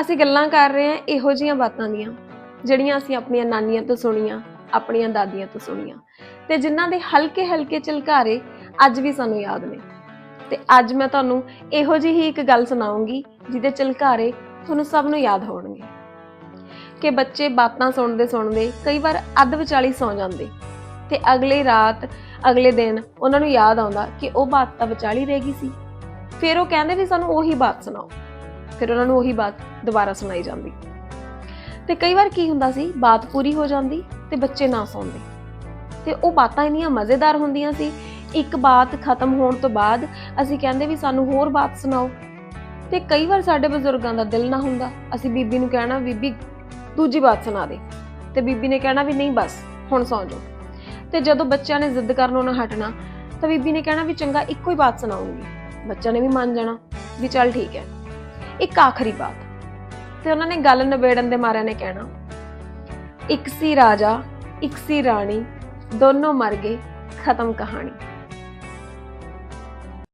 ਅਸੀਂ ਗੱਲਾਂ ਕਰ ਰਹੇ ਹਾਂ ਇਹੋ ਜੀਆਂ ਬਾਤਾਂ ਦੀਆਂ, ਜਿਹੜੀਆਂ ਅਸੀਂ ਆਪਣੀਆਂ ਨਾਨੀਆਂ ਤੋਂ ਸੁਣੀਆਂ, ਆਪਣੀਆਂ ਦਾਦੀਆਂ ਤੋਂ ਸੁਣੀਆਂ। ਤੇ ਜਿਨ੍ਹਾਂ ਦੇ ਹਲਕੇ ਹਲਕੇ ਝਲਕਾਰੇ ਅੱਜ ਵੀ ਸਾਨੂੰ ਯਾਦ ਨੇ। ਤੇ ਅੱਜ ਮੈਂ ਤੁਹਾਨੂੰ ਇਹੋ ਜਿਹੀ ਹੀ ਇੱਕ ਗੱਲ ਸੁਣਾਉਂਗੀ, ਜਿਹਦੇ ਝਲਕਾਰੇ ਤੁਹਾਨੂੰ ਸਭ ਨੂੰ ਯਾਦ ਹੋਣਗੇ। ਕਿ ਬੱਚੇ ਬਾਤਾਂ ਸੁਣਦੇ ਸੁਣਦੇ ਕਈ ਵਾਰ ਅੱਧ ਵਿਚਾਲੀ ਸੌ ਜਾਂਦੇ। ਤੇ ਅਗਲੀ ਰਾਤ, ਅਗਲੇ ਦਿਨ ਉਹਨਾਂ ਨੂੰ ਯਾਦ ਆਉਂਦਾ ਕਿ ਉਹ ਬਾਤ ਤਾਂ ਵਿਚਾਲੀ ਰਹਿ ਗਈ ਸੀ। ਫਿਰ ਉਹ ਕਹਿੰਦੇ ਵੀ ਸਾਨੂੰ ਉਹੀ ਬਾਤ ਸੁਣਾਓ। ਫਿਰ ਉਹਨਾਂ ਨੂੰ ਉਹੀ ਬਾਤ ਦੁਬਾਰਾ ਸੁਣਾਈ ਜਾਂਦੀ। ਤੇ ਕਈ ਵਾਰ ਕੀ ਹੁੰਦਾ ਸੀ, ਬਾਤ ਪੂਰੀ ਹੋ ਜਾਂਦੀ ਤੇ ਬੱਚੇ ਨਾ ਸੌਂਦੇ। ਤੇ ਉਹ ਬਾਤਾਂ ਇੰਨੀਆਂ ਮਜ਼ੇਦਾਰ ਹੁੰਦੀਆਂ ਸੀ, ਇੱਕ ਬਾਤ ਖਤਮ ਹੋਣ ਤੋਂ ਬਾਅਦ ਅਸੀਂ ਕਹਿੰਦੇ ਵੀ ਸਾਨੂੰ ਹੋਰ ਬਾਤ ਸੁਣਾਓ। ਤੇ ਕਈ ਵਾਰ ਸਾਡੇ ਬਜ਼ੁਰਗਾਂ ਦਾ ਦਿਲ ਨਾ ਹੁੰਦਾ, ਅਸੀਂ ਬੀਬੀ ਨੂੰ ਕਹਿਣਾ, ਬੀਬੀ, ਦੂਜੀ ਬਾਤ ਸੁਣਾ ਦੇ। ਤੇ ਬੀਬੀ ਨੇ ਕਹਿਣਾ ਵੀ, ਨਹੀਂ ਬਸ, ਹੁਣ ਸੌਂ ਜਾਓ। ਤੇ ਜਦੋਂ ਬੱਚਿਆਂ ਨੇ ਜ਼ਿੱਦ ਕਰਨੋਂ ਨਾ ਹਟਣਾ, ਤਾਂ ਬੀਬੀ ਨੇ ਕਹਿਣਾ ਵੀ, ਚੰਗਾ, ਇੱਕੋ ਹੀ ਬਾਤ ਸੁਣਾਉਂਗੀ। ਬੱਚਿਆਂ ਨੇ ਵੀ ਮੰਨ ਜਾਣਾ ਵੀ, ਚੱਲ ਠੀਕ ਹੈ। ਇੱਕ ਆਖਰੀ ਬਾਤ। ਤੇ ਉਹਨਾਂ ਨੇ ਗੱਲ ਨਿਬੇੜਨ ਦੇ ਮਾਰਿਆਂ ਨੇ ਕਹਿਣਾ, ਇੱਕ ਸੀ ਰਾਜਾ, ਇੱਕ ਸੀ ਰਾਣੀ, ਦੋਨੋਂ ਮਰ ਗਏ, ਖਤਮ ਕਹਾਣੀ।